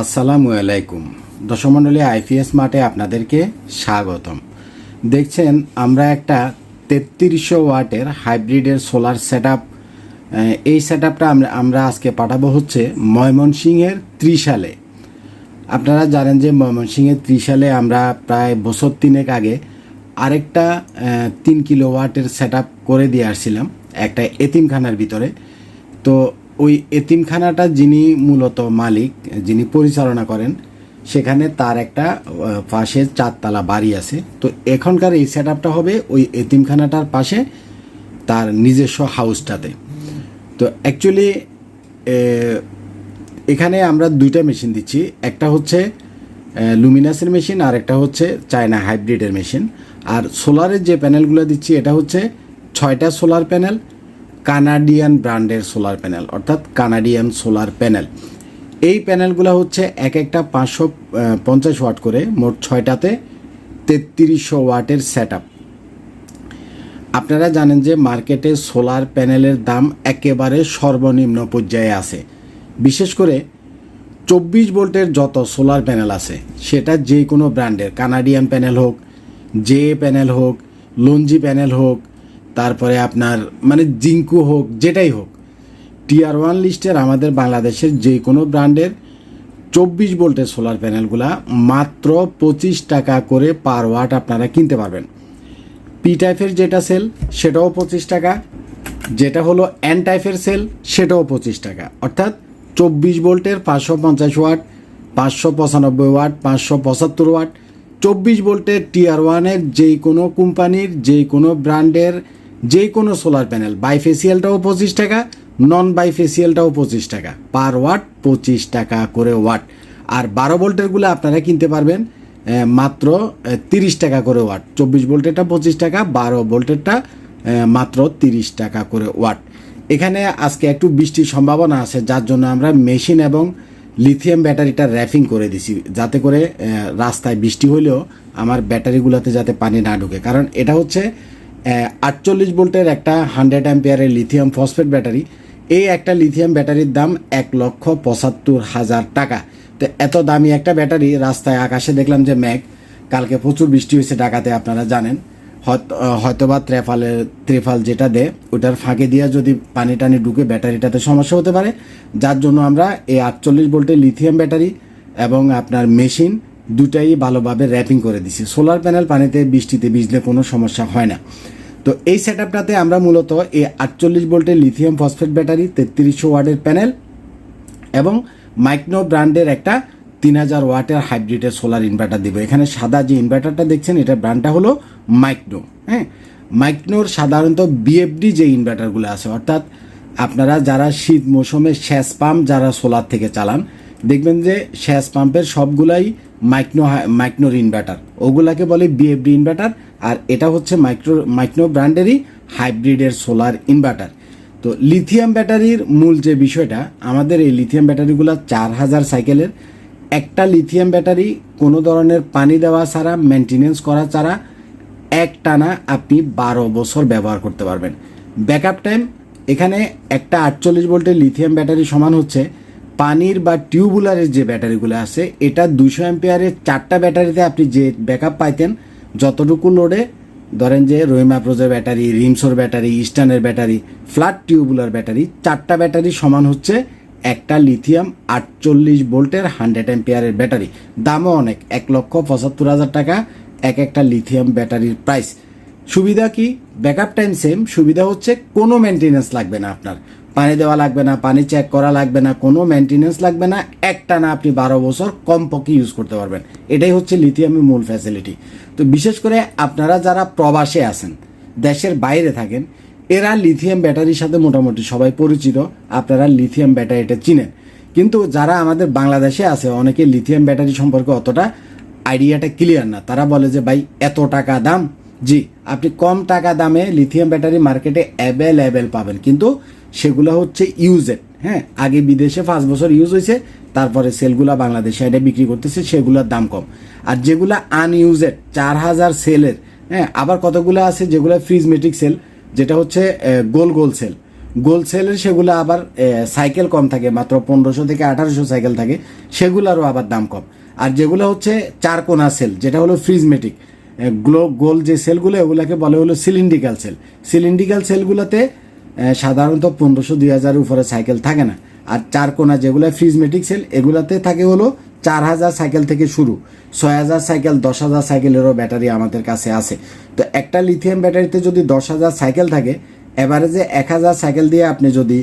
আসসালামু আলাইকুম। দশমণ্ডলী আইপিএস মাঠে আপনাদেরকে স্বাগতম। দেখছেন, আমরা একটা তেত্রিশশো ওয়াটের হাইব্রিডের সোলার সেট এই সেট আমরা আমরা আজকে পাঠাবো হচ্ছে ময়মনসিংহের ত্রিশালে। আপনারা জানেন যে ময়মনসিংহের ত্রিশালে আমরা প্রায় বছর তিনেক আগে আরেকটা তিন কিলো ওয়াটের সেট করে দিয়ে আসছিলাম, একটা এতিমখানার ভিতরে। তো ওই এতিমখানাটা যিনি মূলত মালিক, যিনি পরিচালনা করেন, সেখানে তার একটা পাশে চারতলা বাড়ি আছে। তো এখনকার এই সেট আপটা হবে ওই এতিমখানাটার পাশে তার নিজস্ব হাউসটাতে। তো অ্যাকচুয়ালি এখানে আমরা দুইটা মেশিন দিচ্ছি। একটা হচ্ছে লুমিনাসের মেশিন আর একটা হচ্ছে চায়না হাইব্রিডের মেশিন। আর সোলারের যে প্যানেলগুলো দিচ্ছি, এটা হচ্ছে ছয়টা সোলার প্যানেল কানাডিয়ান ব্র্যান্ডের সোলার প্যানেল অর্থাৎ কানাডিয়ান সোলার প্যানেল এই প্যানেলগুলো হচ্ছে এক একটা পাঁচশো পঞ্চাশ ওয়াট করে, মোট ছয়টাতে তেত্রিশশো ওয়াটের সেট আপনারা জানেন যে মার্কেটে সোলার প্যানেলের দাম একেবারে সর্বনিম্ন পর্যায়ে আছে। বিশেষ করে চব্বিশ ভোল্টের যত সোলার প্যানেল আছে, সেটা যে কোনো ব্র্যান্ডের কানাডিয়ান প্যানেল হোক জে প্যানেল হোক লঞ্জি প্যানেল হোক তারপরে আপনার মানে জিঙ্কু হোক, যেটাই হোক টিআর ওয়ান লিস্টের আমাদের বাংলাদেশের যে কোনো ব্র্যান্ডের চব্বিশ ভোল্টের সোলার প্যানেলগুলা মাত্র পঁচিশ টাকা করে পার ওয়াট আপনারা কিনতে পারবেন। পি টাইপের যেটা সেল সেটাও পঁচিশ টাকা। যেটা হলো এন টাইপের সেল সেটাও পঁচিশ টাকা। অর্থাৎ চব্বিশ ভোল্টের পাঁচশো পঞ্চাশ ওয়াট পাঁচশো পঁচানব্বই ওয়াট পাঁচশো পঁচাত্তর ওয়াট চব্বিশ ভোল্টের টিআর ওয়ানের যেই কোনো কোম্পানির যেই কোনো ব্র্যান্ডের যে কোনো সোলার প্যানেল বাইফেসিয়ালটাও পঁচিশ টাকা নন বাইফেসিয়ালটাও পঁচিশ টাকা। পার ওয়াট পঁচিশ টাকা করে ওয়াট আর বারো ভোল্টেরগুলো আপনারা কিনতে পারবেন মাত্র তিরিশ টাকা করে ওয়াট চব্বিশ ভোল্টেরটা পঁচিশ টাকা, বারো ভোল্টেরটা মাত্র তিরিশ টাকা করে ওয়াট এখানে আজকে একটু বৃষ্টির সম্ভাবনা আছে, যার জন্য আমরা মেশিন এবং লিথিয়াম ব্যাটারিটা র্যাফিং করে দিছি, যাতে করে রাস্তায় বৃষ্টি হলেও আমার ব্যাটারিগুলোতে যাতে পানি না ঢুকে। কারণ এটা হচ্ছে আটচল্লিশ ভোল্টের একটা হান্ড্রেড অ্যাম্পিয়ারের লিথিয়াম ফসফেট ব্যাটারি। এই একটা লিথিয়াম ব্যাটারির দাম এক লক্ষ পঁচাত্তর হাজার টাকা। তো এত দামি একটা ব্যাটারি রাস্তায় আকাশে দেখলাম যে ম্যাগ কালকে প্রচুর বৃষ্টি হয়েছে ঢাকাতে, আপনারা জানেন। হয়তো, হয়তোবা ত্রেফালের, ত্রেফাল যেটা দেয়, ওটার ফাঁকে দিয়ে যদি পানি টানি ঢুকে ব্যাটারিটাতে সমস্যা হতে পারে। যার জন্য আমরা এই আটচল্লিশ ভোল্টের লিথিয়াম ব্যাটারি এবং আপনার মেশিন দুটাই ভালোভাবে র্যাপিং করে দিছি। সোলার প্যানেল পানিতে বৃষ্টিতে ভিজলে কোনো সমস্যা হয় না। তো এই সেট আপটাতে আমরা মূলত এই আটচল্লিশ ভোল্টের লিথিয়াম ফসফেট ব্যাটারি তেত্রিশশো ওয়ার্ডের প্যানেল এবং মাইক্রো ব্র্যান্ডের একটা তিন হাজার ওয়াটের হাইব্রিডের সোলার ইনভার্টার দিব। এখানে সাদা যে ইনভার্টারটা দেখছেন এটার ব্র্যান্ডটা হলো মাইক্রো হ্যাঁ? মাইক্রোর সাধারণত বিএফডি যে ইনভার্টারগুলো আছে, অর্থাৎ আপনারা যারা শীত মৌসুমে শ্যাস পাম্প, যারা সোলার থেকে চালান দেখবেন যে শ্যাস পাম্পের সবগুলাই মাইক্রো মাইক্রোর ইনভার্টার। ওগুলাকে বলে বিএফডি ইনভার্টার, আর এটা হচ্ছে মাইক্রো মাইক্রো ব্র্যান্ডেরই হাইব্রিডের সোলার ইনভার্টার। তো লিথিয়াম ব্যাটারির মূল যে বিষয়টা, আমাদের এই লিথিয়াম ব্যাটারিগুলো চার হাজার সাইকেলের। একটা লিথিয়াম ব্যাটারি কোনো ধরনের পানি দেওয়া ছাড়া মেনটেনেন্স করা ছাড়া, এক টানা আপনি বারো বছর ব্যবহার করতে পারবেন। ব্যাকআপ টাইম এখানে একটা আটচল্লিশ ভোল্টের লিথিয়াম ব্যাটারি সমান হচ্ছে পানির বা টিউবুলারের যে ব্যাটারিগুলো আছে, এটা দুশো অ্যাম্পিয়ারের চারটা ব্যাটারিতে আপনি যে ব্যাকআপ পাইতেন, যতটুকু লোডে ধরেন যে রহিমা প্রোজের ব্যাটারি, রিমসোর ব্যাটারি, ইস্টার্নের ব্যাটারি, ফ্ল্যাট টিউবুলার ব্যাটারি, চারটা ব্যাটারি সমান হচ্ছে একটা লিথিয়াম আটচল্লিশ ভোল্টের হান্ড্রেড অ্যাম্পিয়ারের ব্যাটারি। দামও অনেক, এক লক্ষ পঁচাত্তর হাজার টাকা, এক একটা লিথিয়াম ব্যাটারির প্রাইস সুবিধা কি? ব্যাকআপ টাইম সেম সুবিধা হচ্ছে কোনো মেনটেনেন্স লাগবে না আপনার। পানি দেওয়া লাগবে না, পানি চেক করা লাগবে না, কোনো মেনটেনেন্স লাগবে না, একটা না আপনি বারো বছর কমপক্ষে ইউজ করতে পারবেন। এটাই হচ্ছে লিথিয়ামের মূল ফ্যাসিলিটি তো বিশেষ করে আপনারা যারা প্রবাসে আছেন, দেশের বাইরে থাকেন, এরা লিথিয়াম ব্যাটারির সাথে মোটামুটি সবাই পরিচিত, আপনারা লিথিয়াম ব্যাটারিটা চিনেন। কিন্তু যারা আমাদের বাংলাদেশে আছে, অনেকে লিথিয়াম ব্যাটারি সম্পর্কে অতটা আইডিয়াটা ক্লিয়ার না। তারা বলে যে, ভাই, এত টাকা দাম জি, আপনি কম টাকা দামে লিথিয়াম ব্যাটারি মার্কেটে অ্যাভেলেবেল পাবেন। কিন্তু সেগুলো হচ্ছে ইউজেড হ্যাঁ? আগে বিদেশে পাঁচ বছর ইউজ হয়েছে, তারপরে সেলগুলা বাংলাদেশে এটা বিক্রি করতেছে, সেগুলোর দাম কম। আর যেগুলো আনইউজেড চার হাজার সেলের হ্যাঁ? আবার কতগুলো আছে যেগুলো ফ্রিজমেটিক সেল যেটা হচ্ছে গোল গোল সেল গোল সেলের সেগুলো আবার সাইকেল কম থাকে, মাত্র পনেরোশো থেকে আঠারোশো সাইকেল থাকে, সেগুলোরও আবার দাম কম। আর যেগুলো হচ্ছে চার কোনা সেল যেটা হলো ফ্রিজমেটিক গ্লো, গোল যে সেলগুলো, এগুলোকে বলে হলো সিলিন্ডিক্যাল সেল। সিলিন্ডিক্যাল সেলগুলোতে সাধারণত পনেরোশো, দুই হাজারের উপরে সাইকেল থাকে না। আর চার কোনা যেগুলো ফ্রিজমেটিক সেল, এগুলাতে থাকে হলো চার হাজার সাইকেল থেকে শুরু। ছয় হাজার সাইকেল, দশ হাজার সাইকেলেরও ব্যাটারি আমাদের কাছে আছে। তো একটা লিথিয়াম ব্যাটারিতে যদি দশ হাজার সাইকেল থাকে অ্যাভারেজে এক হাজার সাইকেল দিয়ে আপনি যদি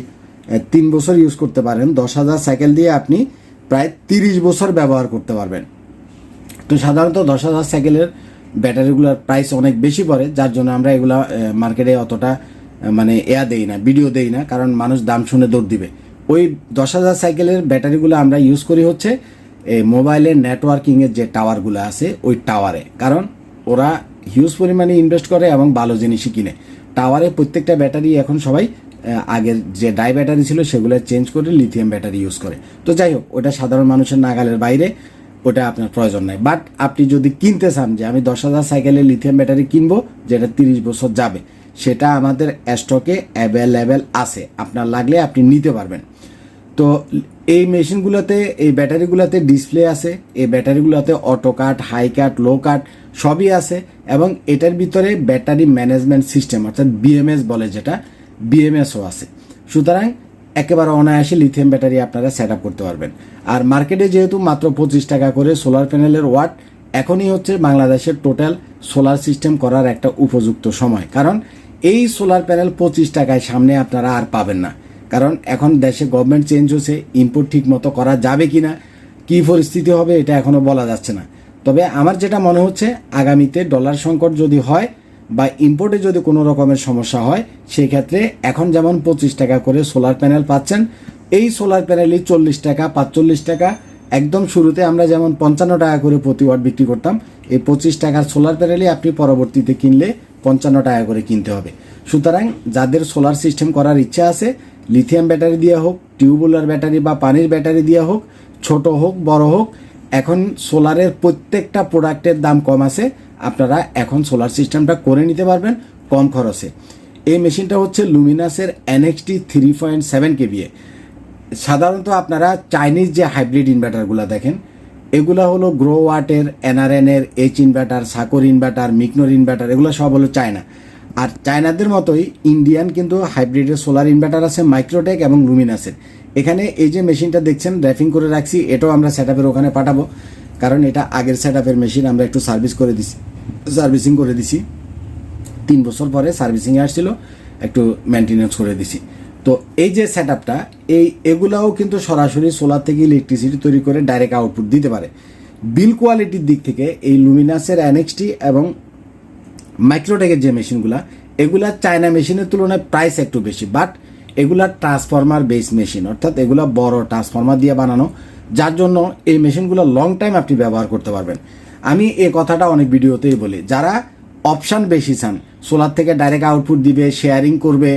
তিন বছর ইউজ করতে পারেন, দশ হাজার সাইকেল দিয়ে আপনি প্রায় তিরিশ বছর ব্যবহার করতে পারবেন। তো সাধারণত দশ হাজার সাইকেলের ব্যাটারিগুলোর প্রাইস অনেক বেশি পড়ে, যার জন্য আমরা এগুলা মার্কেটে অতটা মানে এয়া দেই না ভিডিও দেই না, কারণ মানুষ দাম শুনে দৌড় দিবে। ওই দশ হাজার সাইকেলের ব্যাটারিগুলো আমরা ইউজ করি হচ্ছে এই মোবাইলের নেটওয়ার্কিংয়ের যে টাওয়ারগুলো আছে, ওই টাওয়ারে কারণ ওরা হিউজ পরিমাণে ইনভেস্ট করে এবং ভালো জিনিসই কিনে। টাওয়ারে প্রত্যেকটা ব্যাটারি এখন সবাই আগের যে ডাই ব্যাটারি ছিল, সেগুলো চেঞ্জ করে লিথিয়াম ব্যাটারি ইউজ করে। তো যাই হোক, ওটা সাধারণ মানুষের নাগালের বাইরে। ওটা আপনার প্রয়োজন নাই। বাট আপনি যদি কিনতে চান যে আমি দশ হাজার সাইকেলের লিথিয়াম ব্যাটারি কিনবো, যেটা তিরিশ বছর যাবে, সেটা আমাদের স্টকে অ্যাভেলেবেল আছে। আপনার লাগলে আপনি নিতে পারবেন। তো এই মেশিনগুলোতে এই ব্যাটারিগুলোতে ডিসপ্লে আছে, এই ব্যাটারিগুলোতে অটো কাট হাই কাট লো কাট সবই আছে। এবং এটার ভিতরে ব্যাটারি ম্যানেজমেন্ট সিস্টেম অর্থাৎ বিএমএস বলে যেটা বিএমএসও আছে। সুতরাং একেবারে অনায়াসে লিথিয়াম ব্যাটারি আপনারা সেট করতে পারবেন। আর মার্কেটে যেহেতু মাত্র পঁচিশ টাকা করে সোলার প্যানেলের ওয়াট এখনই হচ্ছে বাংলাদেশের টোটাল সোলার সিস্টেম করার একটা উপযুক্ত সময়। কারণ এই সোলার প্যানেল পঁচিশ টাকায় সামনে আপনারা আর পাবেন না। কারণ এখন দেশে গভর্নমেন্ট চেঞ্জ হচ্ছে ইম্পোর্ট ঠিক মতো করা যাবে কি না কী পরিস্থিতি হবে এটা এখনও বলা যাচ্ছে না। তবে আমার যেটা মনে হচ্ছে, আগামীতে ডলার সংকট যদি হয় বা ইম্পোর্টে যদি কোনো রকমের সমস্যা হয়, সেই ক্ষেত্রে এখন যেমন পঁচিশ টাকা করে সোলার প্যানেল পাচ্ছেন, এই সোলার প্যানেলই চল্লিশ টাকা, পাঁচচল্লিশ টাকা। একদম শুরুতে আমরা যেমন পঞ্চান্ন টাকা করে প্রতি ওয়াট বিক্রি করতাম, এই পঁচিশ টাকার সোলার প্যানেলই আপনি পরবর্তীতে কিনলে পঞ্চান্ন টাকা করে কিনতে হবে। সুতরাং যাদের সোলার সিস্টেম করার ইচ্ছা আছে লিথিয়াম ব্যাটারি দিয়ে হোক টিউবওয়েলার ব্যাটারি বা পানির ব্যাটারি দিয়ে হোক, ছোট হোক, বড় হোক, এখন সোলারের প্রত্যেকটা প্রোডাক্টের দাম কম আছে। আপনারা এখন সোলার সিস্টেমটা করে নিতে পারবেন কম খরচে। এই মেশিনটা হচ্ছে লুমিনাসের NXT three point seven KVA সাধারণত আপনারা চাইনিজ যে হাইব্রিড ইনভার্টারগুলো দেখেন, এগুলো হলো গ্রো ওয়াটের এনআরএনের এইচ ইনভার্টার সাকর ইনভার্টার মিকনোর ইনভার্টার এগুলো সব হলো চায়না আর চায়নাদের মতোই ইন্ডিয়ান কিন্তু হাইব্রিডের সোলার ইনভার্টার আছে মাইক্রোটেক এবং লুমিনাসের এখানে এই যে মেশিনটা দেখছেন র্যাপিং করে রাখছি, এটাও আমরা সেট ওখানে পাঠাবো। কারণ এটা আগের সেট আপের মেশিন আমরা একটু সার্ভিস করে দিছি। সার্ভিসিং করে দিছি। তিন বছর পরে সার্ভিসিংয়ে আসছিল, একটু মেনটেনেন্স করে দিছি। তো এই যে সেট আপটা এই, এগুলাও কিন্তু সরাসরি সোলার থেকে ইলেকট্রিসিটি তৈরি করে ডাইরেক্ট আউটপুট দিতে পারে। বিল কোয়ালিটির দিক থেকে এই লুমিনাসের অ্যানেক্সটি এবং মাইক্রোটেকের যে মেশিনগুলা এগুলা চায়না মেশিনের তুলনায় প্রাইস একটু বেশি। বাট এগুলা ট্রান্সফরমার বেস মেশিন অর্থাৎ এগুলা বড় ট্রান্সফরমার দিয়ে বানানো। যার জন্য এই মেশিনগুলো লং টাইম আপনি ব্যবহার করতে পারবেন। আমি এই কথাটা অনেক ভিডিওতেই বলি, যারা অপশান বেশি চান সোলার থেকে ডাইরেক্ট আউটপুট দিবে শেয়ারিং করবে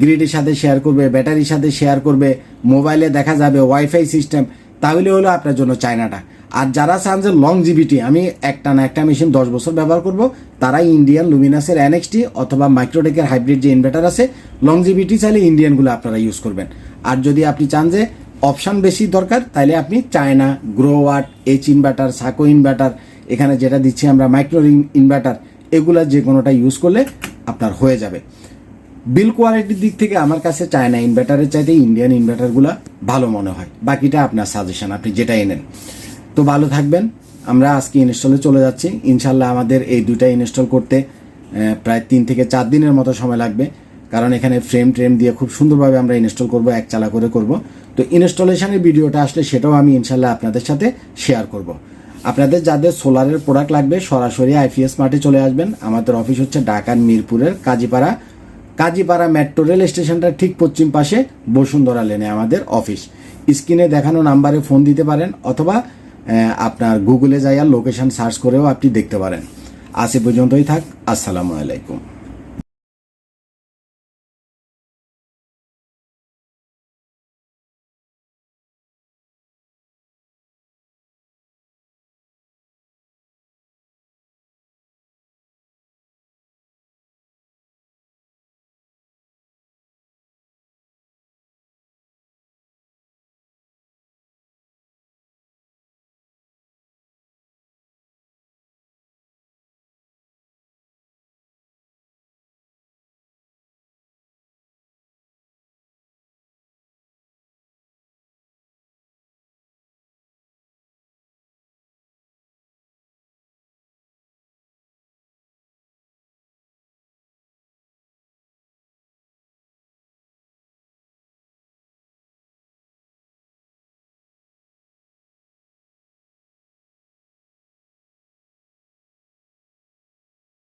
গ্রিডের সাথে শেয়ার করবে ব্যাটারির সাথে শেয়ার করবে মোবাইলে দেখা যাবে ওয়াইফাই সিস্টেম তাহলে হলো আপনার জন্য চায়নাটা। আর যারা চান যে লং জিবিটি আমি একটা না একটা মেশিন দশ বছর ব্যবহার করব তারা ইন্ডিয়ান লুমিনাসের এনএক্সটি অথবা মাইক্রোটেকের হাইব্রিড যে ইনভার্টার আছে লং জিবিটি চাইলে ইন্ডিয়ানগুলো আপনারা ইউজ করবেন। আর যদি আপনি চান যে অপশান বেশি দরকার তাহলে আপনি China, Growatt H inverter Sako inverter এখানে যেটা দিচ্ছি আমরা মাইক্রো ইনভার্টার এগুলা যে কোনোটা ইউজ করলে আপনার হয়ে যাবে। বিল কোয়ালিটির দিক থেকে আমার কাছে চায়না ইনভার্টারের চাইতে ইন্ডিয়ান ইনভার্টারগুলো ভালো মনে হয়। বাকিটা আপনার সাজেশন আপনি যেটা এনেন। তো ভালো থাকবেন, আমরা আজকে ইনস্টলে চলে যাচ্ছি। ইনশাল্লাহ আমাদের এই দুইটা ইনস্টল করতে প্রায় তিন থেকে চার দিনের মতো সময় লাগবে। কারণ এখানে ফ্রেম ট্রেম দিয়ে খুব সুন্দরভাবে আমরা ইনস্টল করব এক চালা করে করব। তো ইনস্টলেশনের ভিডিওটা আসলে সেটাও আমি ইনশাল্লাহ আপনাদের সাথে শেয়ার করব। আপনাদের যাদের সোলারের প্রোডাক্ট লাগবে, সরাসরি আইপিএস মাঠে চলে আসবেন। আমাদের অফিস হচ্ছে ঢাকার মিরপুরের কাজীপাড়া। কাজীপাড়া মেট্রো রেল স্টেশনটার ঠিক পশ্চিম পাশে বসুন্ধরা লেনে আমাদের অফিস স্ক্রিনে দেখানো নাম্বারে ফোন দিতে পারেন অথবা আপনার গুগলে যাইয়া লোকেশন সার্চ করেও আপনি দেখতে পারেন। আজ পর্যন্তই থাক। আসসালামু আলাইকুম।